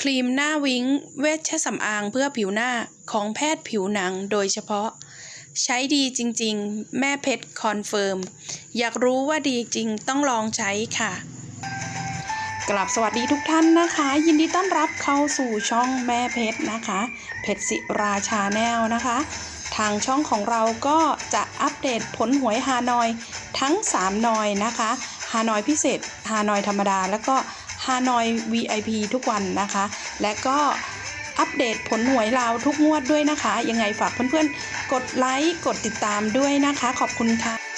ครีมหน้าวิ้งเวชสำอางเพื่อผิวหน้าของแพทย์ผิวหนังโดยเฉพาะ ใช้ดีจริงๆ แม่เพชรคอนเฟิร์ม อยากรู้ว่าดีจริงต้องลองใช้ค่ะ กลับสวัสดีทุกท่านนะคะ ยินดีต้อนรับเข้าสู่ช่องแม่เพชรนะคะ เพชรศิราชาแนลนะคะ ทางช่องของเราก็จะอัปเดตผลหวยฮานอยทั้ง 3 นอยนะคะฮานอยพิเศษฮานอยธรรมดาแล้วก็ ฮานอย VIP ทุกวันนะคะ และก็อัปเดตผลหวยลาวทุกงวดด้วยนะคะ ยังไงฝากเพื่อนๆ กดไลค์ กดติดตามด้วยนะคะ ขอบคุณค่ะ